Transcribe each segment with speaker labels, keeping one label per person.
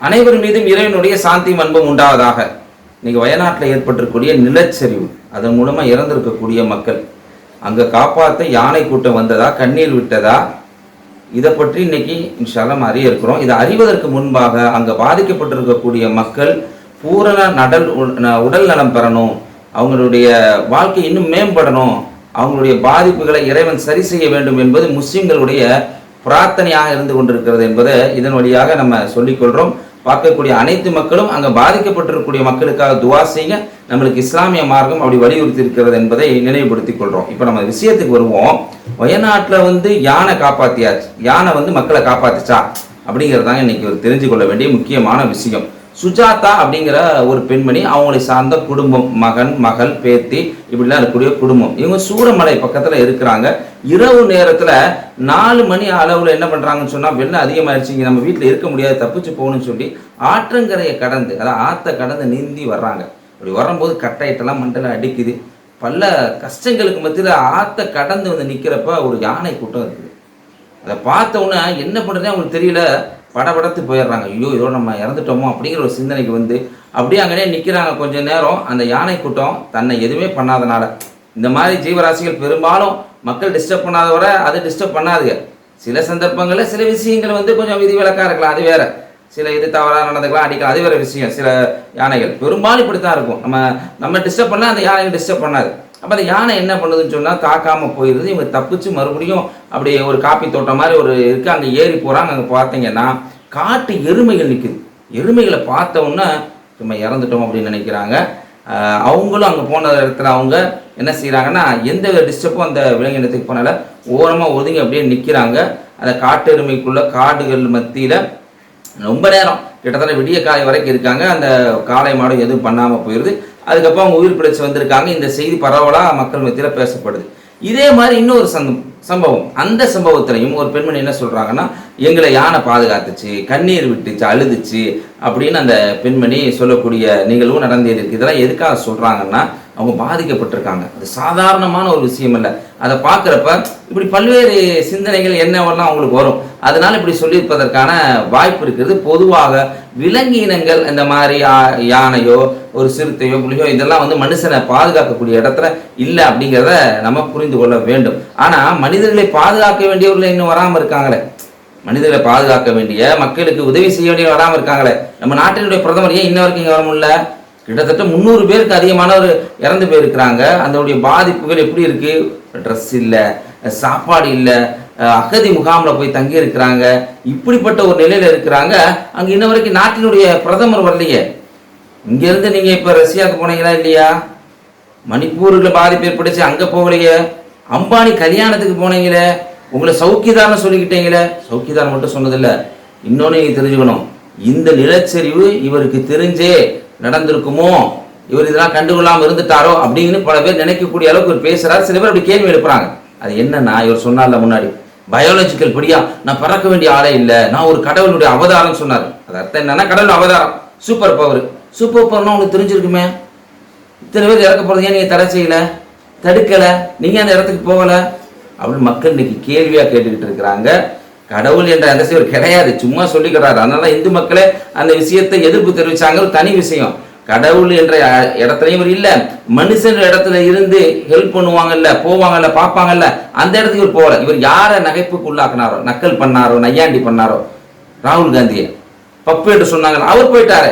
Speaker 1: அனைவர் மீதும் இறைவனுடைய சாந்தி அன்பும் உண்டாவதாக. இன்னைக்கு வயநாட்டில் ஏற்பட்டிருக்கக்கூடிய நிலச்சரிவு அதன் மூலமாக இறந்திருக்கக்கூடிய மக்கள் அங்கே காப்பாற்ற யானை கூட்டம் வந்ததா கண்ணீர் விட்டதா இதை பற்றி இன்னைக்கு இன்ஷால்லாம் அறிய இருக்கிறோம். இதை அறிவதற்கு முன்பாக அங்கே பாதிக்கப்பட்டிருக்கக்கூடிய மக்கள் பூரண நடல் உ- ந- உடல் நலம் பெறணும் அவங்களுடைய வாழ்க்கை இன்னும் மேம்படணும் அவங்களுடைய பாதிப்புகளை இறைவன் சரி செய்ய வேண்டும் என்பது முஸ்லிம்களுடைய பிரார்த்தனையாக இருந்து கொண்டிருக்கிறது என்பதை இதன் வழியாக நம்ம சொல்லிக்கொள்கிறோம் பார்க்கக்கூடிய அனைத்து மக்களும் அங்கே பாதிக்கப்பட்டிருக்கக்கூடிய மக்களுக்காக துவா செய்ய நம்மளுக்கு இஸ்லாமிய மார்க்கம் அப்படி வலியுறுத்தி இருக்கிறது என்பதை நினைவுபடுத்திக் கொள்றோம். இப்போ நம்ம விஷயத்துக்கு வருவோம். வயநாட்டில் வந்து யானை காப்பாத்தியாச்சு. யானை வந்து மக்களை காப்பாத்துச்சா? அப்படிங்கிறதாங்க இன்னைக்கு ஒரு தெரிஞ்சு கொள்ள வேண்டிய முக்கியமான விஷயம். சுஜாதா அப்படிங்கிற ஒரு பெண்மணி அவங்களை சார்ந்த குடும்பம் மகன் மகள் பேத்தி இப்படிலாம் இருக்கக்கூடிய குடும்பம். இவங்க சூரமலை பக்கத்தில் இருக்கிறாங்க. இரவு நேரத்தில் நாலு மணி அளவில் என்ன பண்ணுறாங்கன்னு சொன்னால் வெள்ளம் அதிகமாயிருச்சு நம்ம வீட்டில் இருக்க முடியாது தப்பிச்சு போகணும்னு சொல்லி ஆற்றங்கரையை கடந்து அதாவது ஆற்றை கடந்து நீந்தி வர்றாங்க. அப்படி வரும்போது கட்டாயிட்டெல்லாம் மண்டல அடிக்குது. பல கஷ்டங்களுக்கு மத்தியில் ஆற்ற கடந்து வந்து நிற்கிறப்ப ஒரு யானை கூட்டம் இருக்குது. அதை பார்த்த உடனே என்ன பண்ணுறதுன்னு அவங்களுக்கு தெரியல. படபடத்து போயிடுறாங்க. ஐயோ இதோ நம்ம இறந்துட்டோமோ அப்படிங்கிற ஒரு சிந்தனைக்கு வந்து அப்படியே அங்கேயே நிற்கிறாங்க கொஞ்ச நேரம். அந்த யானை கூட்டம் தன்னை எதுவுமே பண்ணாதனால. இந்த மாதிரி ஜீவராசிகள் பெரும்பாலும் மக்கள் டிஸ்டர்ப் பண்ணாத வரை அது டிஸ்டர்ப் பண்ணாதுங்க. சில சந்தர்ப்பங்களில் சில விஷயங்கள் வந்து கொஞ்சம் விதிவிலக்காக இருக்கலாம் அது வேற. சில இது தவறாக நடந்துக்கலாம் அடிக்கலாம் அது வேற விஷயம். சில யானைகள் பெரும்பாலும் இப்படி தான் இருக்கும். நம்ம நம்ம டிஸ்டர்ப் பண்ணால் அந்த யானைகள் டிஸ்டர்ப் பண்ணாது. அப்போ அந்த யானை என்ன பண்ணுதுன்னு சொன்னால் தாக்காமல் போயிடுது இவங்க தப்பிச்சு மறுபடியும் அப்படி ஒரு காப்பி தோட்டம் மாதிரி ஒரு இருக்குது அங்கே ஏறி போகிறாங்க அங்கே பார்த்தீங்கன்னா காட்டு எருமைகள் நிற்குது எருமைகளை பார்த்த நம்ம இறந்துட்டோம் அப்படின்னு நினைக்கிறாங்க. அவங்களும் அங்கே போன இடத்துல அவங்க என்ன செய்கிறாங்கன்னா எந்த டிஸ்டர்பும் அந்த விலங்கினத்துக்கு போனால ஓரமாக ஒதுங்கி அப்படியே நிற்கிறாங்க அந்த காட்டு எருமைக்குள்ள காடுகள் மத்தியில் ரொம்ப நேரம். கிட்டத்தட்ட விடிய காலை வரைக்கும் இருக்காங்க. அந்த காளை மாடு எதுவும் பண்ணாமல் போயிடுது அதுக்கப்புறம் அவங்க உயிர் பிழைச்சு வந்திருக்காங்க. இந்த செய்தி பரவலாக மக்கள் மத்தியில் பேசப்படுது. இதே மாதிரி இன்னொரு சந்தம் சம்பவம். அந்த சம்பவத்திலையும் ஒரு பெண்மணி என்ன சொல்கிறாங்கன்னா எங்களை யானை பாதுகாத்துச்சு கண்ணீர் விட்டுச்சு அழுதுச்சு அப்படின்னு அந்த பெண்மணி சொல்லக்கூடிய நிகழ்வும் நடந்தே இருக்கு. இதெல்லாம் எதுக்காக சொல்கிறாங்கன்னா அவங்க பாதிக்கப்பட்டிருக்காங்க. அது சாதாரணமான ஒரு விஷயம் இல்லை அதை பார்க்குறப்ப இப்படி பல்வேறு சிந்தனைகள் என்னவெல்லாம் அவங்களுக்கு வரும். அதனால் இப்படி சொல்லியிருப்பதற்கான வாய்ப்பு இருக்கிறது. பொதுவாக விலங்கினங்கள் இந்த மாதிரி யா- யானையோ ஒரு சிறுத்தையோ புலியோ இதெல்லாம் வந்து மனுஷனை பாதுகாக்கக்கூடிய இடத்துல இல்லை அப்படிங்கிறத நம்ம புரிந்து கொள்ள வேண்டும். ஆனால் மனிதர்களை பாதுகாக்க வேண்டியவர்கள் இன்னும் வராமல் இருக்காங்களே. மனிதர்களை பாதுகாக்க வேண்டிய மக்களுக்கு உதவி செய்ய வேண்டிய வராமல் இருக்காங்களே. நம்ம நாட்டினுடைய பிரதமர் ஏன் இன்ன வரைக்கும் இங்கே வர முடியல? கிட்டத்தட்ட முந்நூறு பேருக்கு அதிகமானவர் இறந்து போயிருக்கிறாங்க. அதனுடைய பாதிப்புகள் எப்படி இருக்கு? ட்ரெஸ் இல்லை சாப்பாடு இல்லை அகதி முகாமில் போய் தங்கி இருக்கிறாங்க இப்படிப்பட்ட ஒரு நிலையில் இருக்கிறாங்க. அங்கே இன்ன வரைக்கும் நாட்டினுடைய பிரதமர் வரலையே. இங்கேருந்து நீங்கள் இப்போ ரஷ்யாவுக்கு போனீங்களா இல்லையா? மணிப்பூரில் பாதிப்பு ஏற்பட்டுச்சு அங்கே போகலையே. அம்பானி கல்யாணத்துக்கு போனீங்களே. உங்களை சௌக்கியதாரம் சொல்லிக்கிட்டீங்களே. சௌக்கியதாரம் மட்டும் சொன்னதில்லை. இன்னொன்று நீங்கள் தெரிஞ்சுக்கணும். இந்த நிலச்சரிவு இவருக்கு தெரிஞ்சே நடந்திருக்குமோ? இவர் இதெல்லாம் கண்டுகொள்ளாமல் இருந்துட்டாரோ அப்படின்னு பல பேர் நினைக்கக்கூடிய அளவுக்கு இவர் பேசுகிறார் சில பேர் அப்படி கேள்வி எழுப்புறாங்க. அது என்னன்னா இவர் சொன்னார்ல முன்னாடி பயாலஜிக்கல் படியா? நான் பறக்க வேண்டிய ஆளே இல்லை. நான் ஒரு கடவுளுடைய அவதாரம் சொன்னார். அது அர்த்தம் என்னன்னா கடவுள் அவதாரம். சூப்பர் பவர் சூப்பர் பவர்னா உங்களுக்கு தெரிஞ்சிருக்குமே? இத்தனை பேர் இறக்க போகிறது ஏன் நீங்கள் தடை செய்யல? தடுக்கலை? நீங்கள் அந்த இடத்துக்கு போகலை? அப்படின்னு மக்கள் இன்னைக்கு கேள்வியாக கேட்டுக்கிட்டு இருக்கிறாங்க. கடவுள் என்ற அந்த செயல் கிடையாது. சும்மா சொல்லிக்கிறாரு. அதனால இந்து மக்களே அந்த விஷயத்தை எதிர்ப்பு தெரிவிச்சாங்க ஒரு தனி விஷயம். கடவுள் என்ற இடத்துலையும் இடத்துலயும் இவர் இல்ல. மனுஷன் இடத்துல இருந்து ஹெல்ப் பண்ணுவாங்கல்ல போவாங்கல்ல பார்ப்பாங்கல்ல அந்த இடத்துக்கு இவர் போகல. இவர் யாரை நகைப்புக்கு உள்ளாக்குனாரோ நக்கல் பண்ணாரோ நையாண்டி பண்ணாரோ? ராகுல் காந்தியை. பப்பு என்று சொன்னாங்க அவர் போயிட்டாரு.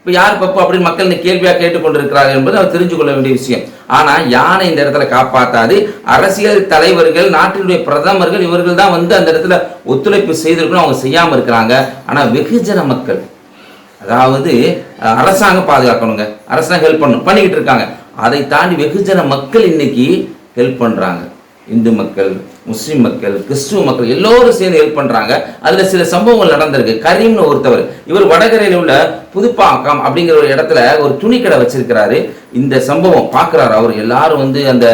Speaker 1: இப்போ யார் பப்பு அப்படின்னு மக்கள் இன்னைக்கு கேள்வியா கேட்டுக்கொண்டிருக்கிறார்கள் என்பது அவர் தெரிஞ்சு கொள்ள வேண்டிய விஷயம். ஆனால் யானை இந்த இடத்துல காப்பாற்றாது அரசியல் தலைவர்கள் நாட்டினுடைய பிரதமர்கள் இவர்கள் தான் வந்து அந்த இடத்துல ஒத்துழைப்பு செய்திருக்கணும் அவங்க செய்யாமல் இருக்கிறாங்க. ஆனால் வெகுஜன மக்கள் அதாவது அரசாங்கம் பாதுகாக்கணுங்க. அரசாங்கம் ஹெல்ப் பண்ணணும் பண்ணிக்கிட்டு இருக்காங்க. அதை தாண்டி வெகுஜன மக்கள் இன்னைக்கு ஹெல்ப் பண்ணுறாங்க இந்து மக்கள் முஸ்லீம் மக்கள் கிறிஸ்துவ மக்கள் எல்லோரும் சேர்ந்து ஹெல்ப் பண்ணுறாங்க அதில் சில சம்பவங்கள் நடந்திருக்கு. கரீம்னு ஒருத்தவர் இவர் வடகரையில் உள்ள புதுப்பாக்கம் அப்படிங்கிற ஒரு இடத்துல ஒரு துணிக்கடை வச்சிருக்கிறாரு. இந்த சம்பவம் பார்க்குறாரு அவர். எல்லாரும் வந்து அந்த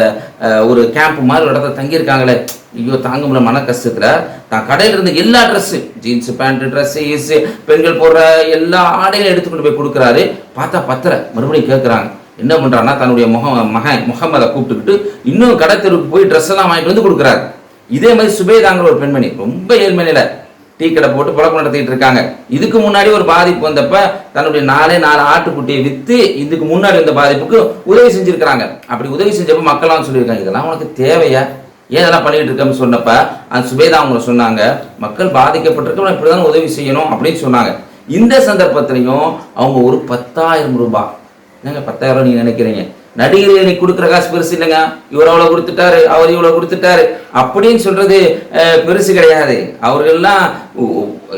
Speaker 1: ஒரு கேம்ப் மாதிரி ஒரு இடத்துல தங்கியிருக்காங்களே. ஐயோ தாங்க முடியல மன கஷ்டத்தில் தான் கடையில் இருந்த எல்லா ட்ரெஸ்ஸு ஜீன்ஸு பேண்ட்டு ட்ரெஸ்ஸு ஈஸு பெண்கள் போடுற எல்லா ஆடையும் எடுத்துக்கொண்டு போய் கொடுக்குறாரு. பார்த்தா பத்தரை. மறுபடியும் கேட்குறாங்க என்ன பண்ணுறான்னா தன்னுடைய முக மகன் முகமதை கூப்பிட்டுக்கிட்டு இன்னும் கடை தெருவுக்கு போய் ட்ரெஸ் எல்லாம் வாங்கிட்டு வந்து கொடுக்குறாரு. இதே மாதிரி சுபேதாங்கிற ஒரு பெண்மணி ரொம்ப ஏழ்மையில டீ கடை போட்டு புழக்கம் நடத்திட்டு இருக்காங்க. இதுக்கு முன்னாடி ஒரு பாதிப்பு வந்தப்ப தன்னுடைய நாலே நாலு ஆட்டுக்குட்டியை விற்று இதுக்கு முன்னாடி வந்த பாதிப்புக்கு உதவி செஞ்சுருக்கிறாங்க. அப்படி உதவி செஞ்சப்ப மக்கள்லாம் சொல்லியிருக்காங்க இதெல்லாம் உனக்கு தேவையா? ஏன் இதெல்லாம் பண்ணிட்டு இருக்கேன்னு சொன்னப்ப அந்த சுபேதா அவங்க சொன்னாங்க மக்கள் பாதிக்கப்பட்டிருக்க இப்படிதான் உதவி செய்யணும்? அப்படின்னு சொன்னாங்க. இந்த சந்தர்ப்பத்திலையும் அவங்க ஒரு பத்தாயிரம் ரூபாய் என்னங்க பத்தாயிரம் ரூபாய் நீங்க நினைக்கிறீங்க? நடிகர் எனக்கு கொடுக்குற காசு பெருசு இல்லைங்க. இவர் அவ்வளோ கொடுத்துட்டாரு அவர் இவ்வளோ கொடுத்துட்டாரு. அப்படின்னு சொல்றது பெருசு கிடையாது. அவர்கள்லாம்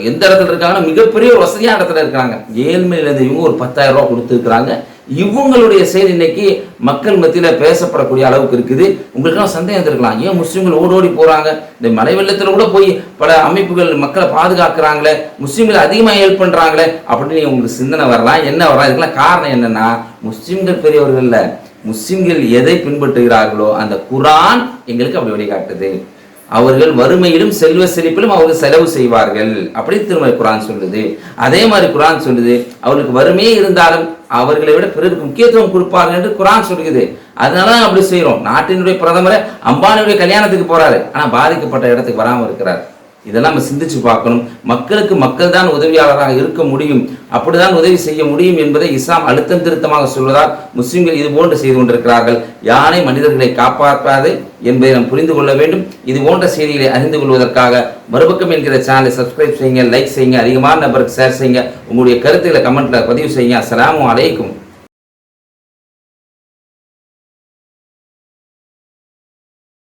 Speaker 1: எந்த இடத்துல இருக்காங்கன்னா மிகப்பெரிய வசதியான இடத்துல இருக்கிறாங்க. ஏழ்மையில இருந்து இவங்க ஒரு பத்தாயிரம் ரூபா கொடுத்துருக்குறாங்க. இவங்களுடைய செயல் இன்னைக்கு மக்கள் மத்தியில் பேசப்படக்கூடிய அளவுக்கு இருக்குது. உங்களுக்கெல்லாம் சந்தேகம் இருக்கலாம் ஏன் முஸ்லீம்கள் ஓடோடி போகிறாங்க இந்த மலை வெள்ளத்தில் கூட போய் பல அமைப்புகள் மக்களை பாதுகாக்கிறாங்களே முஸ்லீம்கள் அதிகமாக ஹெல்ப் பண்ணுறாங்களே அப்படின்னு உங்களுக்கு சிந்தனை வரலாம். என்ன வரலாம்? இதுக்கெல்லாம் காரணம் என்னன்னா முஸ்லீம்கள் பெரியவர்கள் இல்லை. முஸ்லீம்கள் எதை பின்பற்றுகிறார்களோ அந்த குரான் எங்களுக்கு அப்படி வழிகாட்டுது. அவர்கள் வறுமையிலும் செல்வ செழிப்பிலும் அவர்கள் செலவு செய்வார்கள். அப்படி திருமலை குரான் சொல்லுது. அதே மாதிரி குரான் சொல்லுது அவர்களுக்கு வறுமையே இருந்தாலும் அவர்களை விட பிறருக்கு முக்கியத்துவம் கொடுப்பார்கள் என்று குரான் சொல்லுது அதனால தான் அப்படி செய்கிறோம் நாட்டினுடைய பிரதமரை அம்பானியுடைய கல்யாணத்துக்கு போறாரு. ஆனா பாதிக்கப்பட்ட இடத்துக்கு வராமல் இருக்கிறார். இதெல்லாம் நம்ம சிந்திச்சு பார்க்கணும். மக்களுக்கு மக்கள் தான் உதவியாளராக இருக்க முடியும். அப்படிதான் உதவி செய்ய முடியும் என்பதை இஸ்லாம் அழுத்தம் திருத்தமாக சொல்வதால் முஸ்லிம்கள் இது போன்று செய்து கொண்டிருக்கிறார்கள். யானை மனிதர்களை காப்பாற்றாது என்பதை நாம் புரிந்து கொள்ள வேண்டும். இது போன்ற செய்திகளை அறிந்து கொள்வதற்காக மறுபக்கம் என்கிற சேனலை சப்ஸ்கிரைப் செய்யுங்க லைக் செய்யுங்க அதிகமான நபருக்கு ஷேர் செய்யுங்க. உங்களுடைய கருத்துக்களை கமெண்ட்ல பதிவு செய்யுங்க. அஸ்ஸலாமு அலைக்கும்.